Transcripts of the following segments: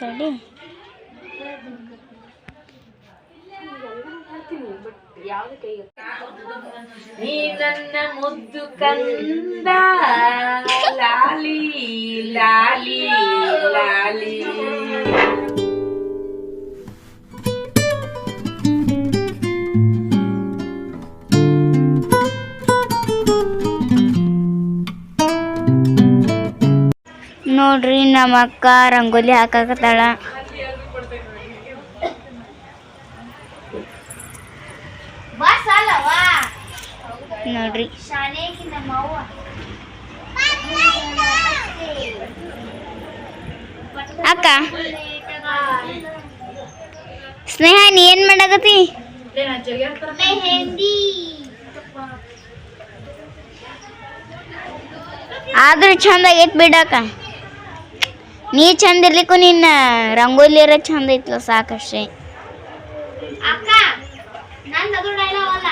ತಡಿ ನೀ ನನ್ನ ಮುದ್ದು ಕಂದ. ಲಾಲಿ ಲಾಲಿ ಲಾಲಿ. ನೋಡ್ರಿ ನಮ್ಮ ಅಕ್ಕ ರಂಗೋಲಿ ಹಾಕಾಕತ್ತಾಳ. ನೋಡ್ರಿ. ಅಕ್ಕ. ಸ್ನೇಹ ನೀ ಏನ್ ಮಾಡಾಕತ್ತಿ? ಆದ್ರೂ ಚಂದ ಆಗೈತ್ ಬಿಡಕ್ಕ ನೀ ಚಂದ ಇರ್ಲಿಕ್ಕೂ ನಿನ್ನ ರಂಗೋಲಿ ಇರೋ ಚಂದ ಐತ್ಲ ಸಾಕಷ್ಟೇ. ಅಕ್ಕ ನಂದು ಅದು ಡೈಲಾಗ್ ಅಲ್ಲ.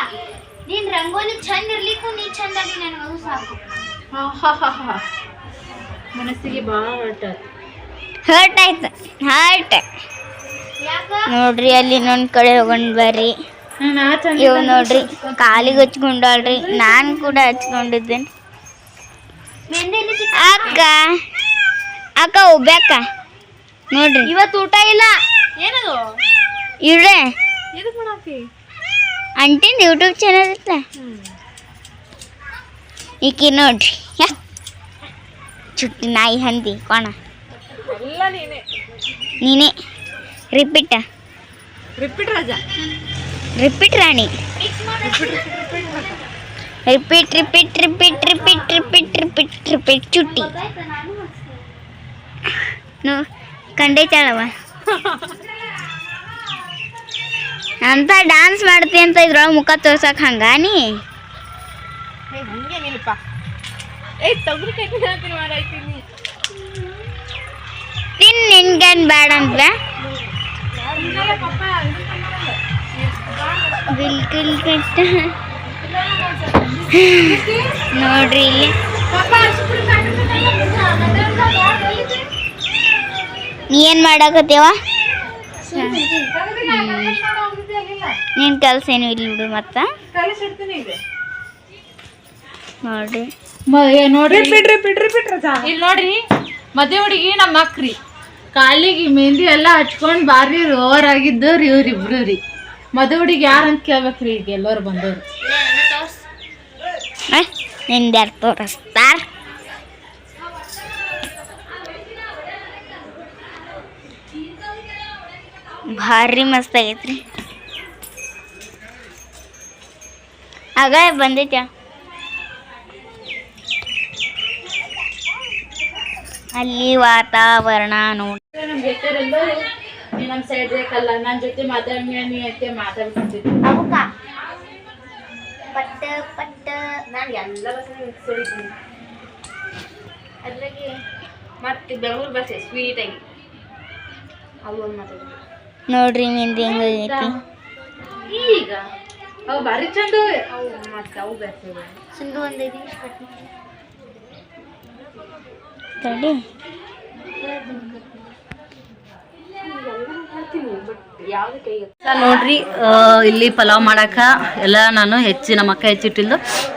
ನೀನ್ ರಂಗೋಲಿ ಚಂದ ಇರ್ಲಿಕ್ಕೂ ನೀ ಚಂದ ಆಗಿ ನನಗದು ಸಾಕು. ಮನಸ್ಸಿಗೆ ಭಾಳ ಹರ್ಟ್ ಹರ್ಟ್ ಆಯ್ತು ಹರ್ಟ್. ಯಾಕ? ನೋಡ್ರಿ ಅಲ್ಲಿ ಇನ್ನೊಂದ್ ಕಡೆ ಹೋಗೊಂಡ್ ಬರ್ರಿ. ಇವ್ ನೋಡ್ರಿ ಕಾಲಿಗೆ ಹಚ್ಕೊಂಡಾಳ್ರಿ. ನಾನ್ ಕೂಡ ಹಚ್ಕೊಂಡಿದ್ದೇನೆ. ಅಕ್ಕ ಅಕ್ಕ ಒಬ್ಬಕ್ಕ ನೋಡ್ರಿ. ಇವತ್ತು ಊಟ ಇಲ್ಲ. ಏನದು? ಇವ್ರೆ ಅಂಟಿಂದ ಯೂಟ್ಯೂಬ್ ಚಾನಲ್ ಇತ್ತ. ಈಕಿ ನೋಡ್ರಿ. ಯಾ. ಚುಟ್ಟಿ ನಾಯಿ ಹಂದಿ ಕೋಣ. ಎಲ್ಲ ನೀನೆ. ನೀನೇ. ರಿಪೀಟ್ ರಿಪೀಟ್ ರಾಜ. ರಿಪೀಟ್ ರಾಣಿ. Repeat repeat repeat repeat repeat repeat repeat ಚುಟ್ಟಿ. ನೋ ಕಂಡೈತಾಳವ ಅಂತ ಡ್ಯಾನ್ಸ್ ಮಾಡ್ತಿ ಅಂತ ಇದ್ರೊಳಗೆ ಮುಖ ತೋರ್ಸಕ್ ಹಂಗಾನಿ ನೀ? ಏ ತೊಗರಿ ಕಟ್ಟಿ ಹಾಕಿ ಮಾಡಾಯ್ತೀನಿ ತಿನ್ ನಿನ್ಗೇನ್ ಬ್ಯಾಡ ಅಂತ ಬಿಲ್ಕುಲ್ ಕಟ್ಟ. ನೋಡ್ರಿ ಇಲ್ಲಿ. ನೀ ಏನ್ ಮಾಡಾಕತ್ತೇವ? ನೀನ್ ಕೆಲ್ಸ ಏನು ಇಲ್ಲಿ ಬಿಡು ಮತ್ತ. ನೋಡ್ರಿ. ರಿಪೀಟ್ ಬಿಡ್ರಿ ಇಲ್ಲಿ ನೋಡ್ರಿ ಮದುವೆ ಹುಡುಗಿ ನಮ್ಮ ಅಕ್ರಿ ಕಾಲಿಗೆ ಮೆಹಂದಿ ಎಲ್ಲ ಹಚ್ಕೊಂಡು ಬಾರಿ ರೋರ್ ಆಗಿದ್ದವ್ರು ಇವ್ರಿಬ್ರು ರೀ. ಮದುವೆ ಹುಡುಗಿ ಯಾರು ಅಂತ ಕೇಳ್ಬೇಕ್ರಿ ಈಗ ಎಲ್ಲರೂ ಬಂದವ್ರು. ನಿಂದ್ಯಾರು ತೋರಿಸ್ತಾರ? ಭಾರಿ ಮಸ್ತ್ ಆಗೈತ್ರಿ. ಆಗ ಬಂದೈತ್ಯಾ ಅಲ್ಲಿ ವಾತಾವರಣ ನೋಡಿ. ಗೆಳೆಯರೆಲ್ಲರೂ ನಮ್ಮ ಸೈಡ್ ಬೇಕಲ್ಲ ನನ್ನ ಜೊತೆ ಮಾತಾಡ್ಮಿ ನೀ ಅಂತ ಅವಕ್ಕ ಪಟ್ಟ ಪಟ್ಟ. ನಾನು ಎಲ್ಲ ಸೇರಿದ್ದೀನಿ ಅದ್ರಾಗೆ ಮತ್ತೆ ಬೆಂಗಳೂರು ಬಸ್ ಸ್ವೀಟ್ ಆಗಿ. ಅವು ಒಂದು ಮಾತಾಡ್ತೀನಿ ನೋಡ್ರಿ ನಿಂದು ಹೆಂಗೈತಿ ಈಗ ಅವು ಭಾರಿ ಚಂದ ಅವ. ಮತ್ತೆ ಅವು ಬರ್ತವೆ ಸಿಂಧು ಒಂದೈದು ನಿಮಿಷ ಕಟ್ ಮಾಡಿ. ತಡಿ. ನೋಡ್ರಿ ಇಲ್ಲಿ ಪಲಾವ್ ಮಾಡಾಕ ಎಲ್ಲ ನಾನು ಹೆಚ್ಚಿ ನಮ್ಮ ಅಕ್ಕ ಹೆಚ್ಚಿಟ್ಟಿಲ್ದು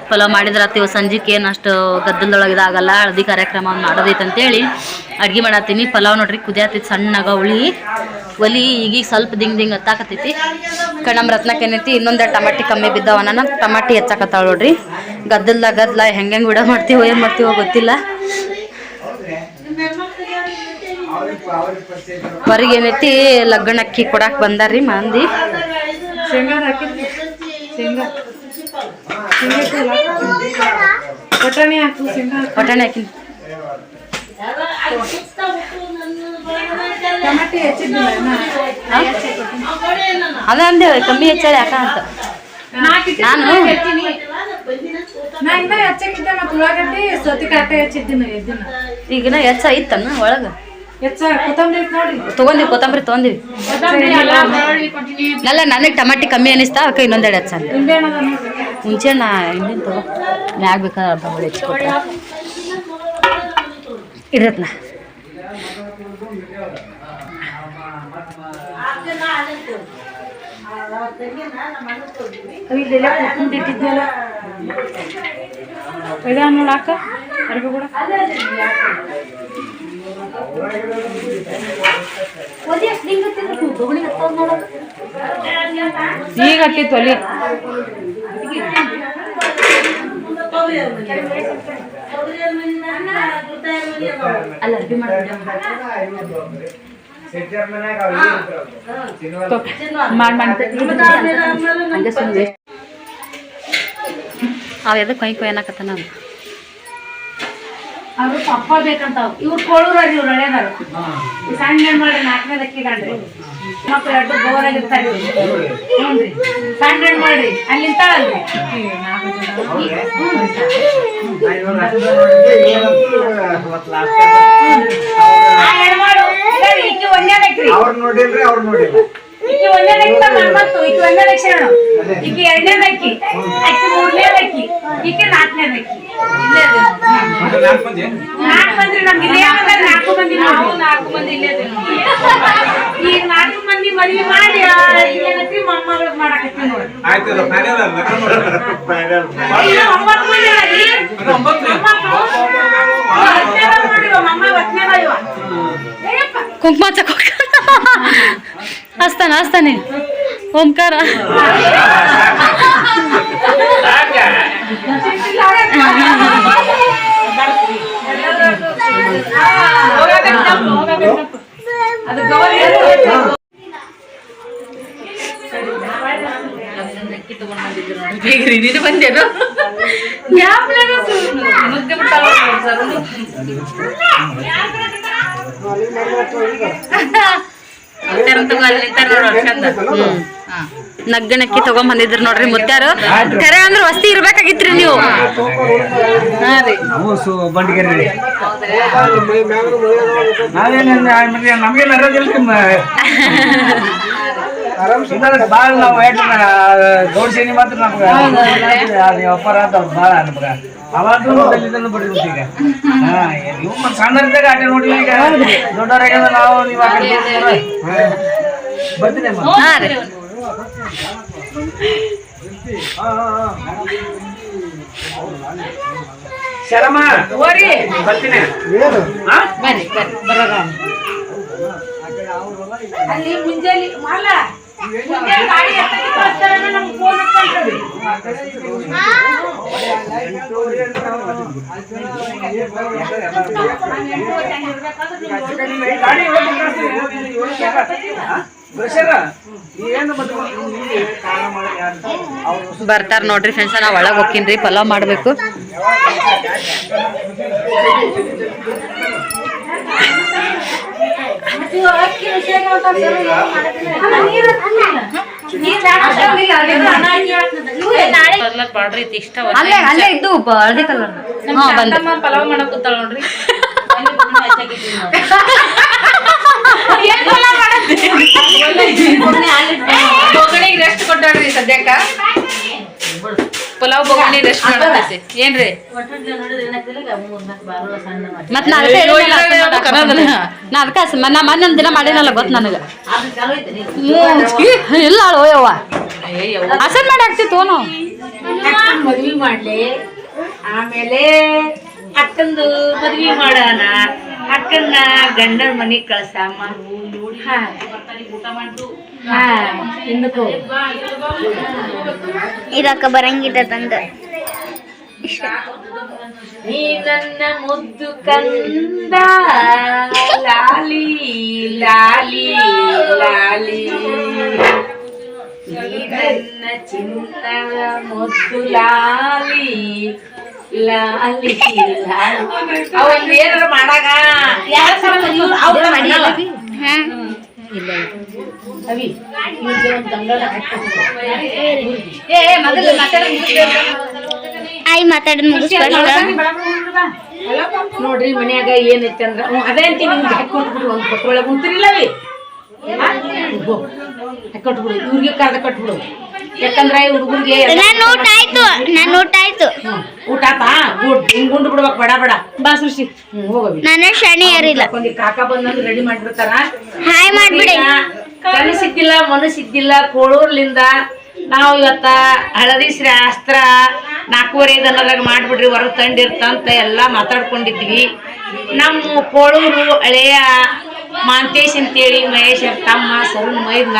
ಪಲಾವ್ ಮಾಡಿದ್ರ ಅತ್ತಿವ ಸಂಜೆಗೆ ಏನು ಅಷ್ಟು ಗದ್ದಲದೊಳಗೆ ಇದಾಗಲ್ಲ, ಹಳದಿ ಕಾರ್ಯಕ್ರಮ ಮಾಡೋದೈತೆ ಅಂತೇಳಿ ಅಡ್ಗೆ ಮಾಡತ್ತೀನಿ. ಪಲಾವ್ ನೋಡ್ರಿ ಕುದಿಯತ್ತೈತಿ ಸಣ್ಣಗ ಉಳಿ ಒಲಿ ಈಗೀಗ ಸ್ವಲ್ಪ ದಿಂಗ್ ದಿಂಗ್ ಹತ್ತಾಕತ್ತೈತಿ. ಕಣಮ್ ರತ್ನಕ್ಕೆ ಏನೈತಿ, ಇನ್ನೊಂದು ಟಮಾಟಿ ಕಮ್ಮಿ ಬಿದ್ದಾವ ನಾನು ಟಮಾಟಿ ಹೆಚ್ಚಾಕತ್ತಾಳ ನೋಡ್ರಿ. ಗದ್ದಲ್ದಾಗ ಗದ್ದಲ ಹೆಂಗೆ ಹೆಂಗೆ ವಿಡ ಮಾಡ್ತೀವೋ, ಏನು ಮಾಡ್ತೀವೋ ಗೊತ್ತಿಲ್ಲ. ಹೊರಗೆ ಏನೈತಿ ಲಗ್ನ ಅಕ್ಕಿ ಕೊಡಕ್ ಬಂದಾರ್ರಿ ಮಂದಿ. ಶೇಂಗಾ. ಹಾಕಿ ಶೇಂಗಾ ಬಟಾಣಿ ಹಾಕು ಶೇಂಗಾ ಬಟಾಣಿ ಅದ ಅಂದ ಕಮ್ಮಿ ಹೆಚ್ಚಾಳಿ ಯಾಕ ಅಂತ. ನಾನು? ನಾ ಇನ್ನ ಹೆಚ್ಚಕ್ಕಿದ್ದೆ ಮತ್ತೆ ಉಳ್ಳಾಗಡ್ಡಿ ಸೌತಿಕಾಯಿ ಹೆಚ್ಚಿದ್ದೀನಿ ಎದ್ದಿನ ಈಗಿನ ಹೆಚ್ಚ ಐತನ ಒಳಗ. ತಗೊಂದಿವಿ ಕೊತ್ತಂಬರಿ ತಗೊಂದಿವಿ ಅಲ್ಲ ನನಗೆ ಟಮಾಟಿ ಕಮ್ಮಿ ಅನಿಸ್ತಾ ಅಕ್ಕ ಇನ್ನೊಂದೆರಡು ಹಚ್ಚ ಮುಂಚೆ ನಾ ಹಿಂದಿನ ತಗೋ. ಯಾಕೆ ಬೇಕಾದ್ರೆ ಅರ್ಧ ಹೊಳಿ ಹೆಚ್ಚಿಕೊಟ್ರೆ ಇರತ್ನ ಇದ ನೋಡಾಕ ಅರ್ಬಿ ಕೂಡ. ಈಗ ಹತ್ತಿತ್ತು ಅಲ್ಲಿ ಅಲ್ಲ ಅರ್ಬಿ ಮಾಡ್ಬಿಡ ಮಾಡಿ ಮಾಡಿ. ಹಂಗೆ ಸುಮ್ಮನೆ ಅವ ಎದಕ್ಕೆ ಕೈ ಕೊಯ್ ಅನ್ನಕತ್ತ ಅವ್ನು. ಅವ್ರು ಪಪ್ಪ ಬೇಕಂತಾವ್ ಇವ್ರು ಕೊಳೂರವ್ರಿ ಇವ್ರು ಹಳೇದಾರ ಸಣ್ಣ ನಾಲ್ಕನೇ ನಾಲ್ಕನೇದ ಕಾಣ್ರಿ ಮಕ್ಳು ಎರಡು ಬೋರಾಗಿರ್ತಾರೆ ಹ್ಞೂನ್ರಿ. ಸಣ್ಣ ಹೆಣ್ಣ್ ಮಾಡ್ರಿ ಅಲ್ಲಿ ನಿಂತಾಳಲ್ರಿ ಆ ಹೆಣ್ಮಾಡು ಈಕಿ ಒಂದೇದಕ್ರಿ ಅವ್ರು ನೋಡಿಲ್ರಿ ಅವ್ರು ನೋಡಿಲ್ಲ. ಈಕಿ ಒಂದೇದಕ್ಕಿ ಮತ್ತು ಈಕಿ ಒಂದೇದಕ್ಕಿ ಶರಣ ಈಕಿ ಎರಡನೇದಕ್ಕಿ ಆಕಿ ಮೂರನೇದಕ್ಕಿ ಈಕಿ ನಾಲ್ಕನೇದಕ್ಕಿ ಕುಂಕುಮ ಹೋಗ. ಹಸ್ತಾನ ಹಸ್ತಾನೆ ಓಂಕಾರ. ಅದು ಗೌರಿ ಬೀಗ್ರಿ ನೀನು ಬಂದೇನು ಮುದ್ದೆ ಬಿಟ್ಟಾಳ ಸರ್ ನಗ್ಗಣಕ್ಕಿ ತಗೊಂಡ್ ಬಂದಿದ್ರು ನೋಡ್ರಿ ಮುತ್ಯಾರು ಕರೆ ಅಂದ್ರೆ ವಸ್ತಿ ಇರ್ಬೇಕಾಗಿತ್ರಿ ನೀವು. ರೀ ನಾವು ಸು ಬಂಡಿಗೆರೆ ನಾವೇನು ನಮಗೆ ನರೋದಿಲ್ಲ ಭಾಳ ನಾವು ಏಟ್ ಗೌಡ್ ಸೇನಿ ಮಾತ್ರ ನಮ್ಗೆ. ಅದು ವ್ಯಾಪಾರ ಅಂತ ಭಾಳ ನಮ್ಗೆ ಅವಾಗೂ ಇದನ್ನು ಬಿಡ್ಬೇಕು ಈಗ. ಹಾ ನೀವು ಸಣ್ಣರಿದ್ದಾಗ ಆಟ ನೋಡಿಲ್ಲ ಈಗ. ದೊಡ್ಡವರಾಗ್ಯದ ನಾವು ನೀವು ಆ ಕಡೆ ಹಾ. ಬರ್ತೀನಿ ಶರಮಾ. ಬರ್ತೀನಿ? ಬರ್ರಿ ಬರ್ರಿ. ಬರೋದ ಅಲ್ಲಿ ಮುಂಜಾನೆ ಮಾಲ. ನೀವೇ ಬರ್ತಾರ ನೋಡ್ರಿ ಫ್ರೆಂಡ್ಸ್ ನಾ ಒಳಗ್ ಹೋಗ್ತೀನ್ರಿ ಪಲಾವ್ ಮಾಡ್ಬೇಕು. ಅಲ್ಲೇ ಅಲ್ಲೇ ಇದ್ದು ಪ- ಹಳದಿ ಕಲರ್ ಹಾ ಬಂದ. ಪಲಾವ್ ಮಾಡಕ್ ಕೂತಾಳ ನೋಡ್ರಿ. ಬೊಗಣಿಗೆ ರೆಸ್ಟ್ ಕೊಟ್ಟಾಳ್ರಿ ಸದ್ಯಕ್ಕ. ಪಲಾವ್ ಬಗ್ಗೆ ರೆಸ್ಟ್ ಮಾಡತೈತಿ. ಏನ್ರಿ? ಮತ್ ನಾ ಅದಕ್ಕೆ. ನಾ ಅದಕ್ಕೆ ಅಸ್- ನಾ ಮೊನ್ನೆ ಒಂದ್ ದಿನ ಮಾಡಿನಲ್ಲ ಗೊತ್ತ ನನಗ. ಇಲ್ಲ ಅಳು ಯವ್ವ ಹಸನ್ ಮಾಡಿ ತೋನು ನಾವು ಮದ್ವಿ ಮಾಡ್ಲಿ. ಆಮೇಲೆ ಅಕ್ಕಂದು ಮದ್ವಿ ಮಾಡೋಣ. ಅಕ್ಕನ್ನ ಗಂಡನ ಊಟ ಕಳ್ಸಮ್ಮ ಇರಕ್ಕ ಬರಂಗಿಲ್ಲ ತಂದ. ನೀ ನನ್ನ ಮುದ್ದು ಕಂದ ಲಾಲಿ ಲಾಲಿ ಲಾಲಿ. ನೀ ನನ್ನ ಚಿನ್ನ ಮುದ್ದು ಲಾಲಿ ಲಾಲಿ ಅವನ್ ಏನಾರ ಮಾಡಾಗ? ಯಾರ ಹಾ ಅವಿ ಇವ್ರಿಗೆ ಒಂದ್ ತಂಗಳ ಆಯ್ ಮಾತಾಡೋದ್ ಮುಗಿಸ್ಬೇಡ ನೋಡ್ರಿ ಮನ್ಯಾಗ ಏನೈತೆ ಅಂದ್ರ ಅದೇ ಅಂತೀನಿ ನಿಮ್ಗೆ ಹಾಕೊಟ್ಬಿಡು ಒಂದು ಕೊಟ್ಟೊಳಗೆ ಹಾಕೊಟ್ಬಿಡು ಇವ್ರಿಗೆ ಕರ್ದ ಕೊಟ್ಬಿಡು. ಯಾಕಂದ್ರೆ ಹುಡುಗರಿಗೆ ನನ್ನ ಊಟ ಆಯ್ತು ನನ್ನ ಊಟ ಆಯ್ತು. ಊಟ ಆತಾ ಗುಡ್ ಹಿಂಗ್ ಗುಂಡು ಬಿಡ್ಬೇಕು ಬಡ ಬಡ. ಬಾ ಸೃಷ್ಟಿ. ಹೋಗವಿ ನನ್ನ ಶನಿ ಯಾರಿಲ್ಲ ಒಂದಿ ಕಾಕ ಬಂದಂದ್ರೆ ರೆಡಿ ಮಾಡ್ಬಿಡ್ತಾರ ಹಾಯ್ ಮಾಡ್ಬಿಡಿ. ಮಣ್ಣು ಸಿಕ್ಕಿಲ್ಲ ಕೋಳೂರ್ಲಿಂದ ನಾವು ಇವತ್ತ ಹಳದಿ ಶಾಸ್ತ್ರ ನಾಲ್ಕೂವರೆ ದನದಾಗ ಮಾಡ್ಬಿಡ್ರಿ ಹೊರಗೆ ತಂಡಿರ್ತಂತ ಎಲ್ಲ ಮಾತಾಡ್ಕೊಂಡಿದ್ವಿ. ನಮ್ಮ ಕೋಳೂರು ಹಳೆಯ ಮಾಂತೇಶ್ ಅಂತೇಳಿ ಮಹೇಶ್ ತಮ್ಮ ಸರುಣ್ ಮೈದ್ನ.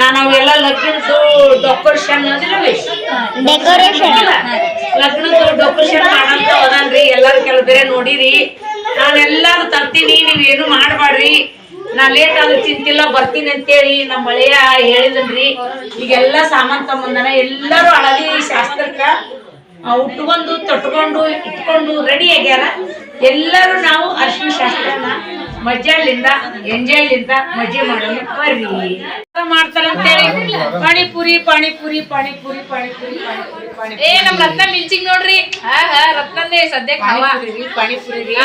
ನಾನು ಅವೆಲ್ಲ ಲಗ್ನದ್ದು ಡೆಕೋರೇಷನ್ ಡೆಕೋರೇಷನ್ ಲಗ್ನದ್ದು ಡೆಕೋರೇಷನ್ ಮಾಡಂತ ಹೋದನ್ರಿ. ಎಲ್ಲರೂ ಕೆಲವು ಬೇರೆ ನೋಡಿರಿ. ನಾನೆಲ್ಲರೂ ತರ್ತೀನಿ ನೀವೇನು ಮಾಡಬೇಡ್ರಿ ನಾ ಲೇಟ್ ಆದ್ರೂ ಚಿಂತಿಲ್ಲ ಬರ್ತೀನಿ ಅಂತೇಳಿ ನಮ್ಮ ಮಳೆಯ ಹೇಳಿದನ್ರಿ ಈಗೆಲ್ಲ ಸಾಮಾನು ತಗೊಂಬಂದನ. ಎಲ್ಲರೂ ಹಳದಿ ಶಾಸ್ತ್ರಕ್ಕ ಉಟ್ಕೊಂಡು ತೊಟ್ಕೊಂಡು ಇಟ್ಕೊಂಡು ರೆಡಿ ಆಗ್ಯಾರ. ಎಲ್ಲರೂ ನಾವು ಅರ್ಶಿನ ಶಾಸ್ತ್ರನ ಮಜ್ಜಾಳಿಂದ ಎಂಜಾಯ್ಲಿಂದ ಮಜ್ಜಿ ಮಾಡಲು ಬರ್ರಿ. ಮಾಡ್ತಾರಂತೇಳಿ ಪಾಣಿಪುರಿ ಪಾಣಿಪುರಿ ಪಾಣಿಪುರಿ ಪಾಣಿಪುರಿ ಪಾಣಿಪುರಿ ಪಾಣಿಪುರಿ ಏ ನಮ್ ರತ್ನ ಮಿಂಚಿಂಗ್ ನೋಡ್ರಿ. ಹಾ ಹಾ ರತ್ನಂದೇ ಹವಾ. ಪಾಣಿಪುರಿ ರೀ.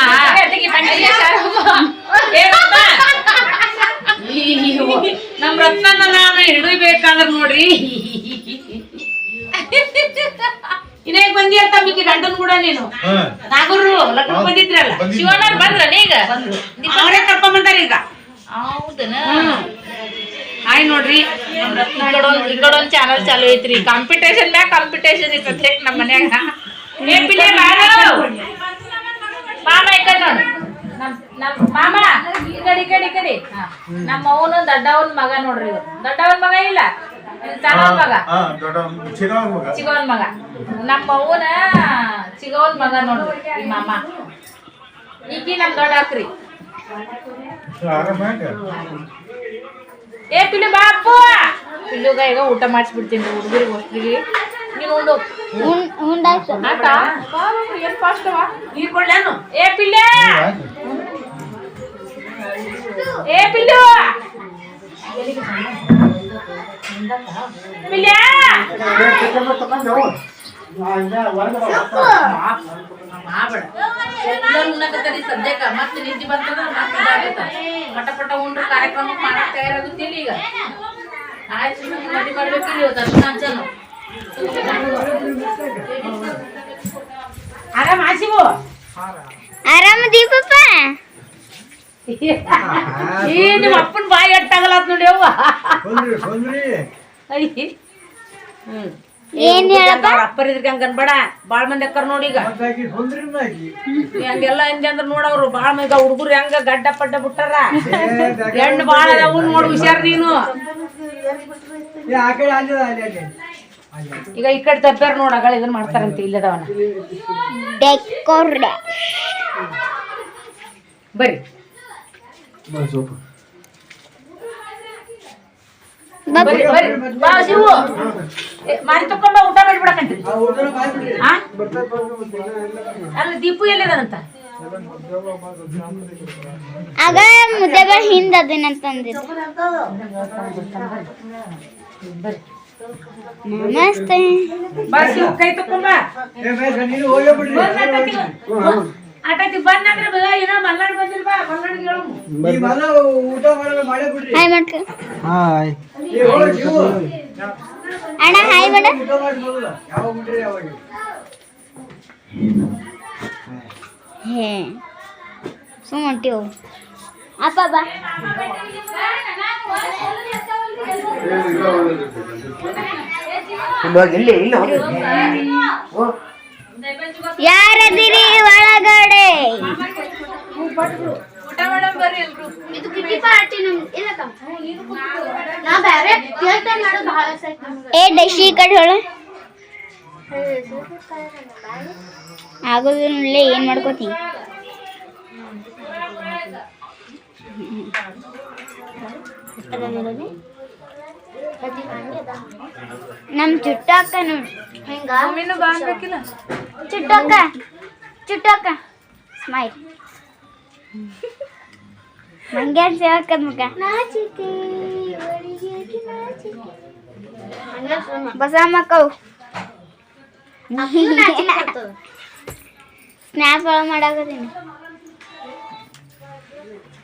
ನಮ್ ರತ್ನನ ನಾನು ಹಿಡಿಬೇಕಾದ್ರೆ ನೋಡ್ರಿ. ಬಂದಿ ಅಂತ ಮಿಕ್ಕಿ ಗಂಡನ್ ಕೂಡ ನೀನು. ನಾಗೂರು ಲಗ್ನ ಬಂದಿದ್ರಲ್ಲ? ಶಿವಣ್ಣ ಬಂದ್ರ ಈಗ? ಬಂದ್ರು. ಅವರೇ ಕರ್ಕೊಂಡ್ ಬಂದಾರ ಈಗ? ಹೌದನ? ಆಯ್ ನೋಡ್ರಿ. ಈ ಕಡೆ ಒಂದ್- ಚಾನಲ್ ಚಾಲು ಐತ್ರಿ. ಕಾಂಪಿಟೇಷನ್ ಮ್ಯಾಗ ಕಾಂಪಿಟೇಷನ್ ಸದ್ಯಕ್ ನಮ್ಮ ಮನ್ಯಾಗ. ಏ ಪಿಲೆ ಮಾಮ ಈ ಕಡೆ ನೋಡು ಮಾಮ ಈ ಕಡೆ ಈ ಕಡೆ ಈ ಕಡೆ. ಹಾ. ನಮ್ಮ ಅವನು ದೊಡ್ಡವನ್ ಮಗ ನೋಡ್ರಿ ಇವ್ರು. ದೊಡ್ಡವನ್ ಮಗ ಇಲ್ಲ? ಸಣ್ಣವನ್ ಮಗ ಚಿಗವನ್ ಮಗ ನಮ್ಮ ಅವನ ಚಿಗವನ್ ಮಗ ನೋಡ್ರಿ ಈ ಮಾಮ ಈಕಿ ನಮ್ ದೊಡ್ಡ ಹಾಕ್ರಿ ಏ ಪಿಲು ಬಾಪು ಪಿಲ್ಲುಗ ಈಗ ಊಟ ಮಾಡಿಸ್ಬಿಡ್ತೀನಿ ಹುಡುಗರಿಗೆ ಹೊಸ್ಲಿಗೆ ನೀನು ಉಂಡು ಉಂಡಾಯ್ತು ಆತ ಏನ್ ಫಾಸ್ಟ್ ಅವ ನೀರ್ ಕೊಡ್ಲೇನು ಏ ಪಿಲ್ಲೆ ಏ ಪಿಲ್ಲು ಸದ್ಯಕ್ಕ ಮತ್ತೆ ನಿದ್ದೆ ಇದಾಗತ್ತ ಪಟ ಪಟ ಉಂಡ್ರ ಕಾರ್ಯಕ್ರಮ ಮಾಡಕ್ ತಯಾರಾಗುತ್ತಿಲ್ಲ ಈಗ ಆಯ್ತು ಮಾಡ್ಬೇಕಿಲ್ಲ ಇವತ್ತು ಅರ್ಶಿನ ಹಂಚನು ಆರಾಮ ಆಸಿವು ಆರಾಮ, ದೀಪಪ್ಪ? ಈ ನಿಮ್ಮ ಅಪ್ಪನ ಬಾಯಿ ಅಟ್ಟಾಗಲ್ಲ ನೋಡಿ ಅವ್ವ. ಅಯ್ಯ. ಹ್ಞೂ ಏನ್ ಹೇಳಪ್ಪ? ಅಪ್ಪರ್ ಅನ್ಬೇಡ. ಬಾಳ್ ಮಂದಿ ಅಕ್ಕರ್ ನೋಡಿ ಈಗ. ಹಂಗೆಲ್ಲ ಹೆಂಗೆ ಅಂದ್ರೆ ನೋಡವ್ರು. ಬಾಳ ಮಂದಿ ಹುಡುಗರು ಹೆಂಗ ಗಡ್ಡ ಪಡ್ಡ ಬಿಟ್ಟಾರ. ಹೆಣ್ಣು ಬಾಳ ಅದಾವು ನೋಡಿ ಹುಷಾರ್ ನೀನು. ಈಗ ಈ ಕಡೆ ತಪ್ಪಾರ ನೋಡ ಅಗಳ ಇದನ್ನ ಮಾಡ್ತಾರಂತ ಇಲ್ಲದವನ. ಬರ್ರಿ ಬರ್ರಿ ಬರ್ರಿ ಬಾ ಶಿವು ಏ, ಮಾರಿ ತಕೊಂಬ ಊಟ ಮಾಡಿಬಿಡಕಂತಿ. ಆ ಅಲ್ಲ ದೀಪು ಎಲ್ಲಿದಾನಂತ? ಆಗ ಮುದ್ದೆಗಳ ಹಿಂದ ಅದನ್ನಂತಂದಿದ್ದು ನಮಸ್ತೆ. ಕೈ ತಕೊಂಬ ಆಟತಿ ಬಂದಂದ್ರೆ ಬೇಗ ಏನೋ ಮಲ್ನಾಡ್ ಬಂದಿಲ್ ಬಾ ಮಲ್ನಾಡ್ ಬಿಡ್ರಿ. ಹಾಯ್ ಮಾಡ್ಕ ಅಣ್ಣ ಹಾಯ್ ಮಾಡ ಹೇ ಸುಮ್ಮಂಟಿಯೋ ಅಪ್ಪ ಬಾ. ಯಾರದಿರಿ ಊಟ ಮಾಡಮ್ ಬರ್ರಿ ಎಲ್ರು. ಇದು ಕಿಟ್ಟಿ ಪಾರ್ಟಿ ನಮ್ ಇಲ್ಲಕ್ಕ ನಾ ಬೇರೆ ಕೇಳ್ತಾ ಮಾಡೋದು ಬಹಳ ಸೈಟ್ ನಮ್ಗೆ. ಏ ಡಶಿ ಈ ಕಡೆ ಹೊಳ. ಆಗೋದಿಲ್ಲ ಏನ್ ಮಾಡ್ಕೋತೀನಿ ನಮ್ ಚುಟ್ಟಕ್ಕ ನೋಡಿ. ಹಿಂಗ? ಮಮ್ಮಿನೂ ಬಾ ಅನ್ಬೇಕಿಲ್ಲ ಚುಟ್ಟಕ್ಕ ಚುಟ್ಟಕ್ಕ ಸ್ಮೈಲ್ ಮಂಗ್ಯಾನ್ ಸೇವಕ್ಕದ ಮಗ. ನಾಚಿಕೆ ಒಳಗೆ ನಾಚಿಕೆ. ಬಸಮ್ಮಕ್ಕವು ಅಕ್ಕೂ ನಾಚಿಕೆ ಬರ್ತದ. ಸ್ನ್ಯಾಪ್ ಒಳಗೆ ಮಾಡಾಕತ್ತೀನಿ.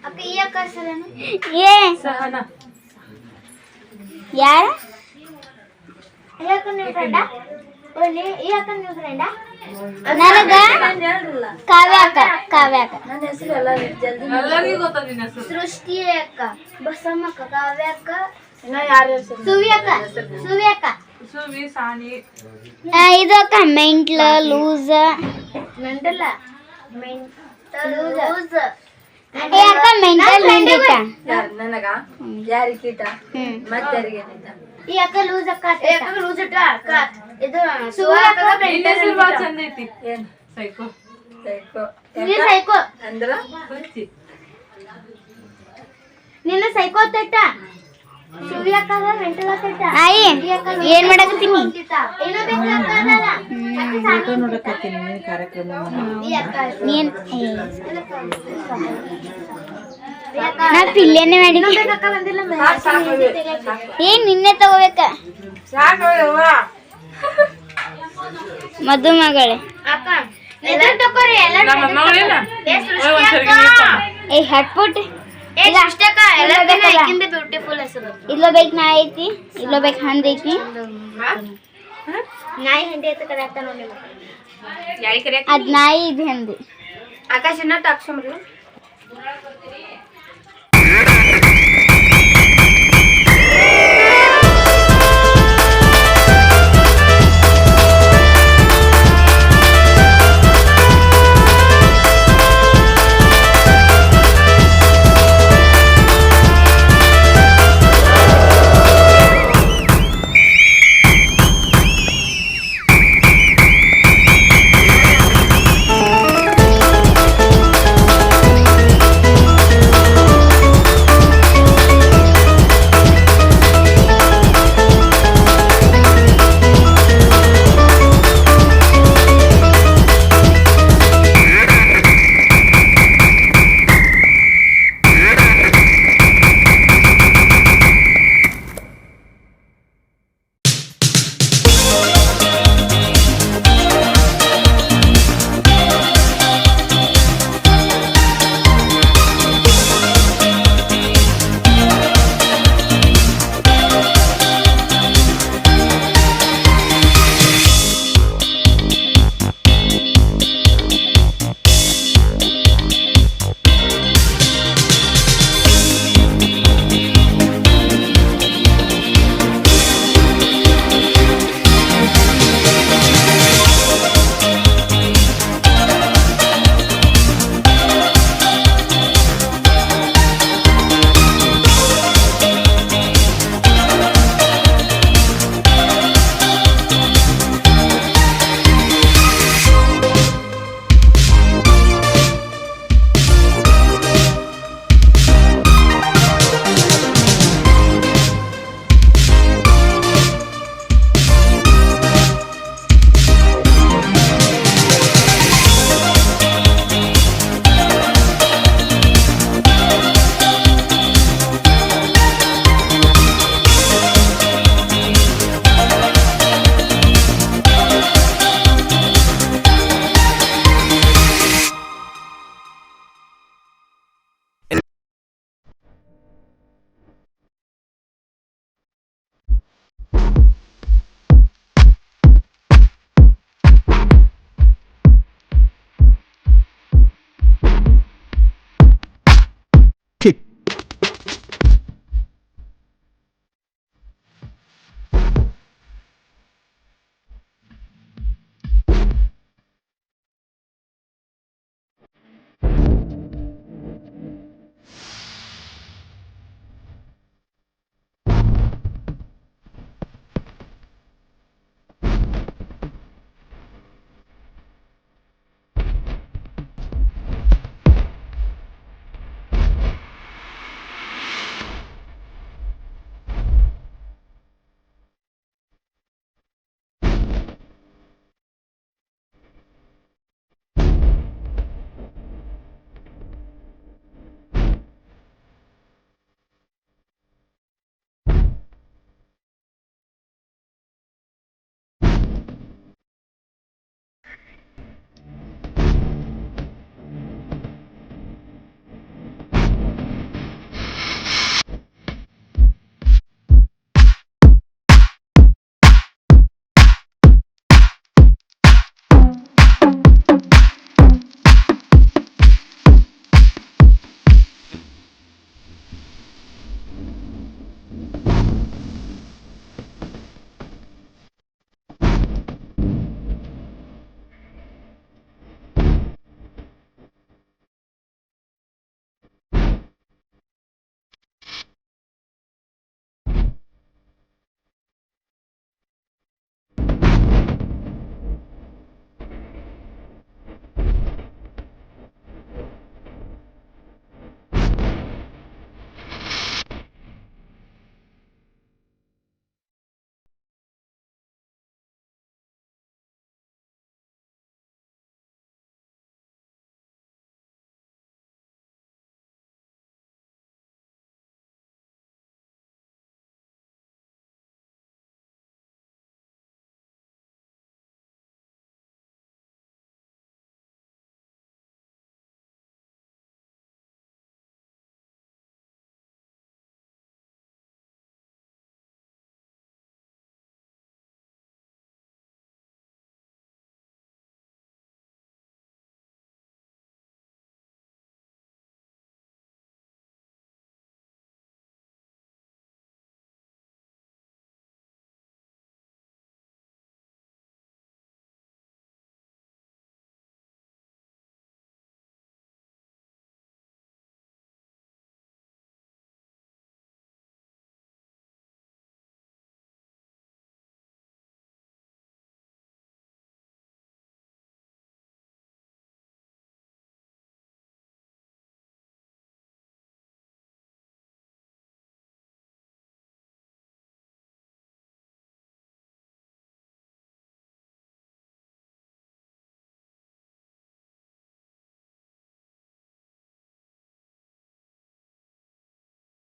ಅಕ್ಕ ಈ ಅಕ್ಕ ಹೆಸರೇನು? ಏ. ಸಹನಾ. ಯಾರ? ಈ ಅಕ್ಕ ನಿಮ್ ಫ್ರೆಂಡ ಈ ಅಕ್ಕ ನಿಮ್ ಫ್ರೆಂಡ ನನಗ ಕಾವ್ಯ ಅಕ್ಕ ಕಾವ್ಯ ಅಕ್ಕ ಎಲ್ಲರಿಗೂ ಗೊತ್ತ ನಿನ್ನ ಹೆಸರು? ಸೃಷ್ಟಿ ಅಕ್ಕ ಬಸಮ್ಮ ಅಕ್ಕ ಕಾವ್ಯ ಅಕ್ಕ ಸುವಿ ಅಕ್ಕ ಸುವಿ ಅಕ್ಕ ಸುವಿ ಸಾನಿ. ಆ, ಇದು ಅಕ್ಕ ಮೆಂಟ್ಲ ಲೂಸ್. ಮೆಂಟಲ್ಲ? ಲೂಸ್. ಏ ಅಕ್ಕ ಮೆಂಟಲ್ ಮೆಂಡಿಟ ನನಗ? ಯಾರಿಗೀಟ ಹ್ಮ್. ಮತ್ತಾರಿಗೆ ಈ ಅಕ್ಕ ಲೂಸ್ ಅಕ್ಕ ಈ ಅಕ್ಕ ಲೂಸ್ ಅಕ್ಕ ಅಕ್ಕ. ಇದು ಚಂದ ಐತಿ. ಸೈಕೋ ಸೈಕೋ ನೀನು ಸೈಕೋ ಅಂದ್ರ? ಹುಚ್ಚಿ ನಿನ್ನ ಸೈಕೋ ತಟ್ಟ ಏನ್ ಮಾಡಕತ್ತೀನಿ? ನಾ ಪಿಲ್ಲೇನೆ ಏನ್ ನಿನ್ನೆ ತಗೋಬೇಕ ಮದುಮಗಳೇ ಅಕ್ಕ ಎದುರು ತಕೋರಿ ಎಲ್ಲ ನಮ್ಮ ಅಮ್ಮಗಳೇನ ಏ ಸೃಷ್ಟಿ ಅಕ್ಕ ಏ ಹಟ್ಪುಟ್ ಏ ಸೃಷ್ಟಿ ಅಕ್ಕ ಎಲ್ಲ ಆಕಿಂದ ಬ್ಯೂಟಿಫುಲ್ ಹೆಸರು ಇಲ್ಲೋ ಬೇಕ್ ನಾ ಐತಿ ಇಲ್ಲೋ ಬೇಕ್ ಹಂದ್ ಐತಿ. ನಾಯಿ ಹಿಂಡಿ ಐತೆ ಕರೆ ಆಗ್ತಾ ನೋಡಿ ಅದ್ ನಾಯಿ ಇದು ಹಂದಿ. ಆಕಾಶ ಟಾಕ್ಸಮ್ರಿ